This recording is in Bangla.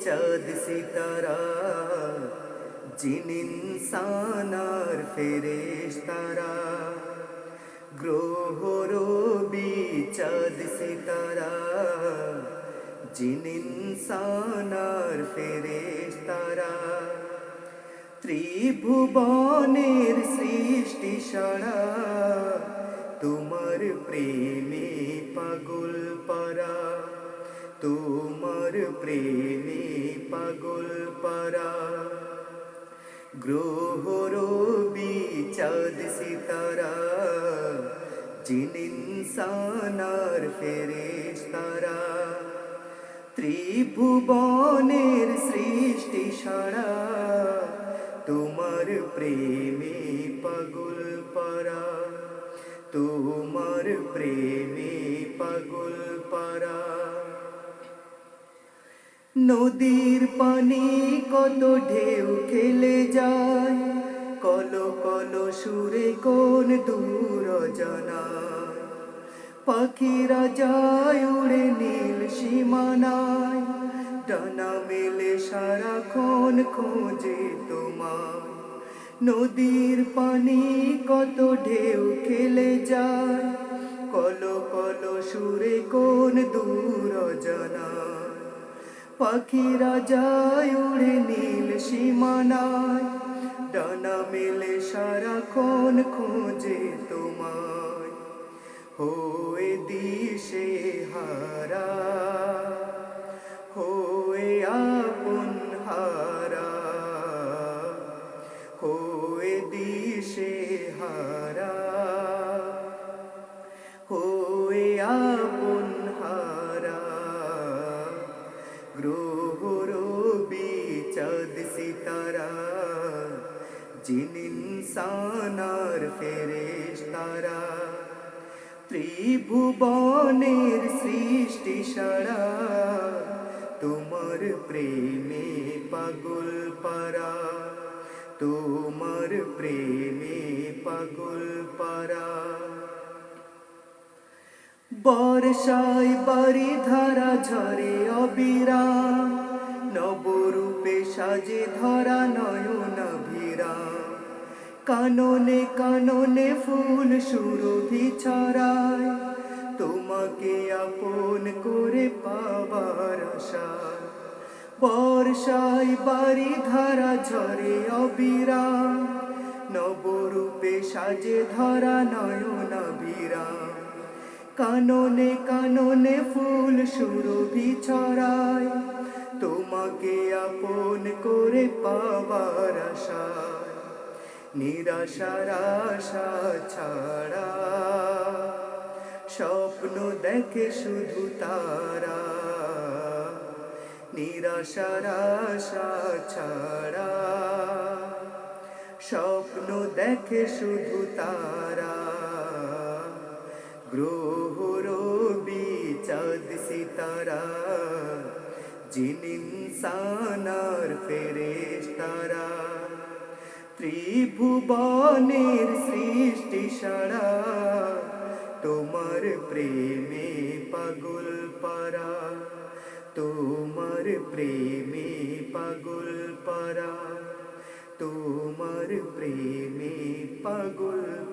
চাঁদ সিতারা জিন ইনসানার ফেরেশ তারা গ্রহ রবি চাঁদ সিতারা জিন ইনসানার ফেরেশ তারা ত্রিভুবনের সৃষ্টি সারা তোমার প্রেমে পাগল পারা তোমার প্রেমে পাগল পারা। গ্রহ রবি, চাঁদ, সিতারা, জিন ইনসানার ফেরেশতারা ত্রিভুবনের সৃষ্টি সারা, তোমার প্রেমে পাগল পারা। তোমার প্রেমে পাগল পারা। নদীর পানি কত ঢেউ খেলে যায়। কল কল সুরে কোন দূর জানায়। পাখিরা যায় উড়ে নীল সীমানায়। ডানা মেলে সারাক্ষণ খোঁজে তোমার নদীর পানি কত ঢেউ খেলে যায়। কল কল সুরে কোন দূর জানায়। পাখিরা যায় উড়ে নীল সীমানায়। ডানা মেলে সারাক্ষণ খোঁজে তোমায়। হয়ে দিশে হারা, হয়ে আপন হারা, হয়ে দিশে হারা। জিন ইনসানার ফেরেশতারা, ত্রিভুবনের সৃষ্টি সারা, তোমার প্রেমে পাগল পারা, তোমার প্রেমে পাগল পারা। বর্ষায় বাড়ি ধারা ঝরে অবিরাম নবরূপে সাজে ধরা নয়ন কাননে কাননে ফুল সুরভি ছড়ায় তোমাকে আপন করে পাবার আশায় বর্ষায় বাড়ি ধারা ঝরে অবিরাম। নবরূপে সাজে ধরা নয়ন ভিরাম কাননে কাননে ফুল সুরভি ছড়ায় তোমাকে আপন করে পাবার আশায় নিরাশার আশা ছাড়া। স্বপ্ন দেখে শুধু তারা। নিরাশার ছাড়া। স্বপ্ন দেখে শুধু তারা। গ্রহ রবি, চাঁদ, সিতারা। জিন ইনসানার ফেরেশতারা ত্রিভুবনের সৃষ্টি সারা তোমার প্রেমে পাগল পারা তোমার প্রেমে পাগল পারা তোমার প্রেমে পাগল